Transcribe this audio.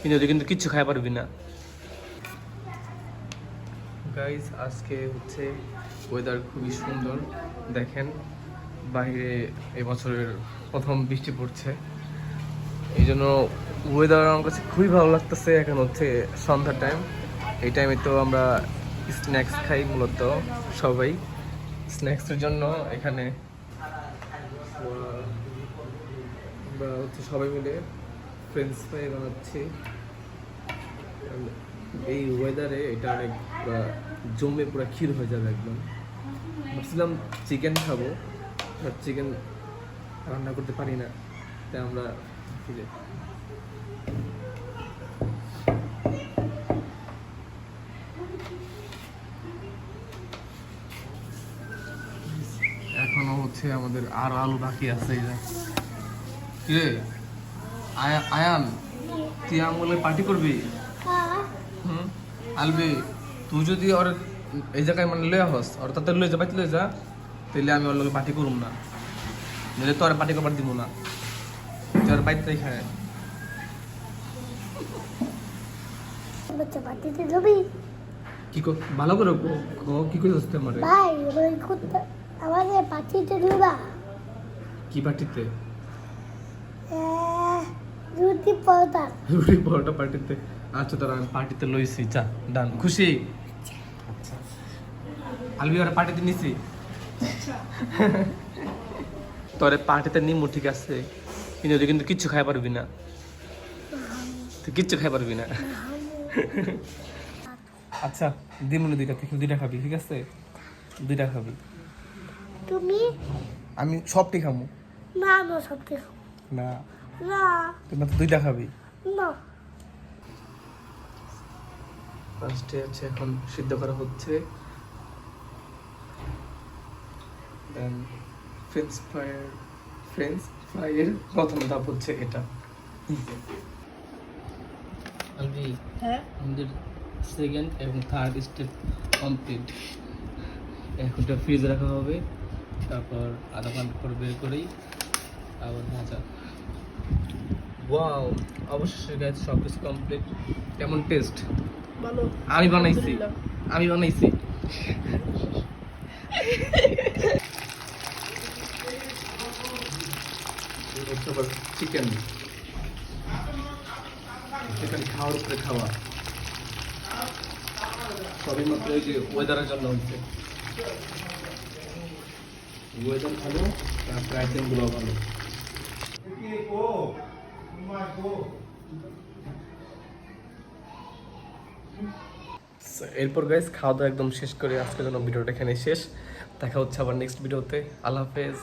কিন্তু তুই কিন্তু কিচ্ছু খাই পারবি না। গাইজ আজকে হচ্ছে ওয়েদার খুবই সুন্দর। দেখেন বাইরে এবছরের প্রথম বৃষ্টি পড়ছে। এই জন্য ওয়েদার আমার কাছে খুবই ভালো লাগতেছে। এখন হচ্ছে সন্ধ্যার টাইম এই টাইমে তো আমরা স্ন্যাক্স খাই মূলত সবাই। স্ন্যাক্সের জন্য এখানে আমরা হচ্ছে সবাই মিলে ফ্রেঞ্চ ফ্রাই বানাচ্ছি এই ওয়েদারে এটা অনেক জমে পুরো ক্ষীর হয়ে যাবে একদম। ভাবছিলাম চিকেন খাব বাট চিকেন রান্না করতে পারি না। তাই আমরা ফিরে। এখনও হচ্ছে আমাদের আরও আলু বাকি আছে যে। কিরে আয়া- আয়ান তুই আমলে পার্টি করবি? হ্যাঁ। হুম? আলবি তুই যদি ওর এই জায়গায় মানে লয়ে হস ওর তাতে লয়ে যা বাইতে লয়ে যা তাহলে আমি ওর লগে পার্টি করুম না। নাহলে তো আর পার্টি করবার দিব না। তুই আর বাইতে খায় কি ভালো করে ক- করে হচ্ছে আমারে? ভাই ওই আমাদের লুবা কি পার্টিতে রুটি পরোটা রুটি পার্টিতে আচ্ছা তোর আমি পার্টিতে লইছি যা ডান। খুশি? আচ্ছা। আলবি ওরা পার্টিতে নিছি? তোরে পার্টিতে নিমু ঠিক আছে কিন্তু তুই কিন্তু কিচ্ছু খাই পারবি না। তুই কিচ্ছু খাই পারবি না। আচ্ছা দিমুনি দুইটা তুই দুইটা খাবি ঠিক আছে? দুইটা খাবি। তুমি? আমি সবটি খামু। না না সবটি কিছু না। না। তুই মাত্র দুইটা খাবি না। ফার্স্টে আছে এখন সিদ্ধ করা হচ্ছে। দেন ফ্রেঞ্চ ফ্রাইয়ের ফ্রেঞ্চ ফ্রাইয়ের প্রথম ধাপ হচ্ছে এটা। আলবি হ্যাঁ? আমাদের সেকেন্ড এবং থার্ড স্টেপ কমপ্লিট এখন এটা ফ্রিজে রাখা হবে তারপর আধা ঘণ্টা পর বের করেই আবার ভাজা। ওয়াও অবশ্যই গাছ সব কিছু কমপ্লিট কেমন টেস্ট ভালো। আমি বানাইছি। আমি বানাইছি। চিকেন চিকেন খাওয়ার উপরে খাওয়া। সবই মাত্র ওই যে ওয়েদারের জন্য হচ্ছে। ওয়েদার ভালো তারপরে আইটেমগুলো ভালো। এরপর গাইজ খাওয়া দাওয়া একদম শেষ করে। আজকের জন্য ভিডিওটা এখানে শেষ। দেখা হচ্ছে আবার নেক্সট ভিডিওতে আল্লাহ হাফেজ।